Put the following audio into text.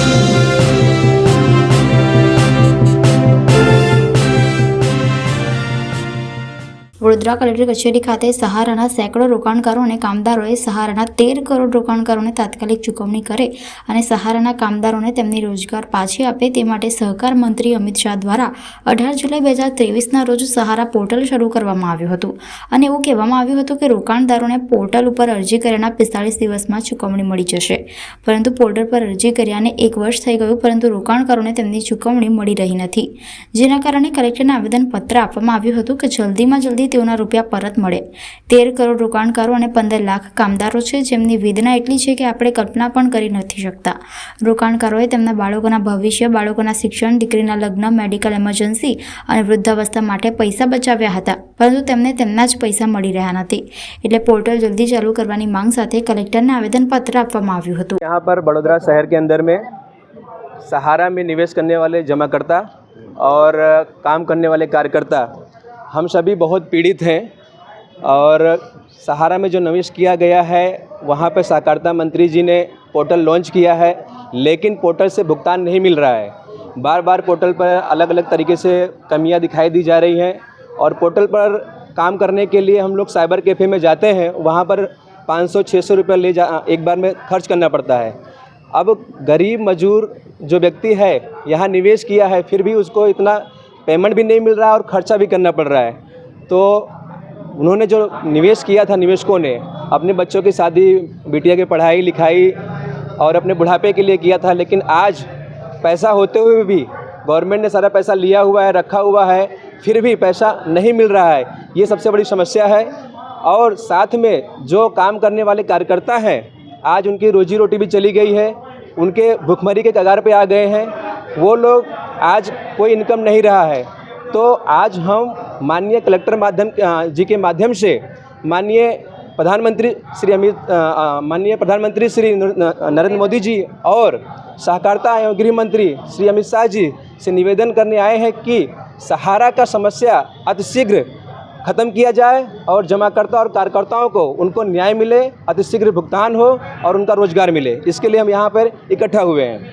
Thank you. Vadodara collector કચેરી ખાતે સહારાના સેંકડો રોકાણકારો અને કામદારોએ સહારાના તેર કરોડ રોકાણકારોને તાત્કાલિક ચૂકવણી કરે અને સહારાના કામદારોને તેમની રોજગાર પાછી આપે તે માટે સહકાર મંત્રી અમિત શાહ દ્વારા અઢાર જુલાઈ બે હજાર ત્રેવીસના રોજ સહારા પોર્ટલ શરૂ કરવામાં આવ્યું હતું. અને એવું કહેવામાં આવ્યું હતું કે રોકાણદારોને પોર્ટલ ઉપર અરજી કર્યાના પિસ્તાળીસ દિવસમાં ચૂકવણી મળી જશે. પરંતુ પોર્ટલ પર અરજી કર્યાને એક વર્ષ થઈ ગયું પરંતુ રોકાણકારોને તેમની ચૂકવણી મળી રહી નથી. જેના કારણે કલેક્ટરને આવેદનપત્ર આપવામાં આવ્યું હતું કે જલ્દીમાં જલ્દી તેઓના રૂપિયા પરત મળે તેર કરોડ રોકાણકારો અને પંદર લાખ કામદારો છે જેમની વેદના એટલી છે કે આપણે કલ્પના પણ કરી નથી શકતા રોકાણકારોએ તેમના બાળકોના ભવિષ્ય બાળકોના શિક્ષણ દીકરીના લગ્ન મેડિકલ એમરજન્સી અને વૃદ્ધાવસ્થા માટે પૈસા બચાવ્યા હતા પરંતુ તેમને તેમના જ પૈસા મળી રહ્યા નથી એટલે પોર્ટલ જલ્દી ચાલુ કરવાની માંગ સાથે કલેક્ટરને આવેદનપત્ર આપવામાં આવ્યું હતું यहाँ पर बड़ोदरा शहर के अंदर में सहारा में निवेश करने वाले जमाकर्ता और काम करने वाले कार्यकर्ता हम सभी बहुत पीड़ित हैं और सहारा में जो निवेश किया गया है, वहाँ पर सहकारिता मंत्री जी ने पोर्टल लॉन्च किया है, लेकिन पोर्टल से भुगतान नहीं मिल रहा है। बार बार पोर्टल पर अलग अलग तरीके से कमियाँ दिखाई दी जा रही हैं और पोर्टल पर काम करने के लिए हम लोग साइबर कैफ़े में जाते हैं, वहाँ पर 500-600 रुपये ले जा, एक बार में खर्च करना पड़ता है। अब गरीब मजदूर जो व्यक्ति है, यहाँ निवेश किया है, फिर भी उसको इतना पेमेंट भी नहीं मिल रहा है और खर्चा भी करना पड़ रहा है। तो उन्होंने जो निवेश किया था निवेशकों ने, अपने बच्चों की शादी, बिटिया की पढ़ाई, लिखाई और अपने बुढ़ापे के लिए किया था, लेकिन आज पैसा होते हुए भी गवर्नमेंट ने सारा पैसा लिया हुआ है, रखा हुआ है, फिर भी पैसा नहीं मिल रहा है। ये सबसे बड़ी समस्या है। और साथ में जो काम करने वाले कार्यकर्ता हैं, आज उनकी रोजी रोटी भी चली गई है, उनके भुखमरी के कगार पे आ गए हैं। वो लोग आज कोई इनकम नहीं रहा है। तो आज हम माननीय कलेक्टर माध्यम जी के माध्यम से माननीय प्रधानमंत्री श्री अमित माननीय प्रधानमंत्री श्री नरेंद्र मोदी जी और सहकारिता एवं गृह मंत्री श्री अमित शाह जी से निवेदन करने आए हैं कि सहारा का समस्या अतिशीघ्र खत्म किया जाए और जमाकर्ता और कार्यकर्ताओं को उनको न्याय मिले, अतिशीघ्र भुगतान हो और उनका रोज़गार मिले। इसके लिए हम यहाँ पर इकट्ठा हुए हैं।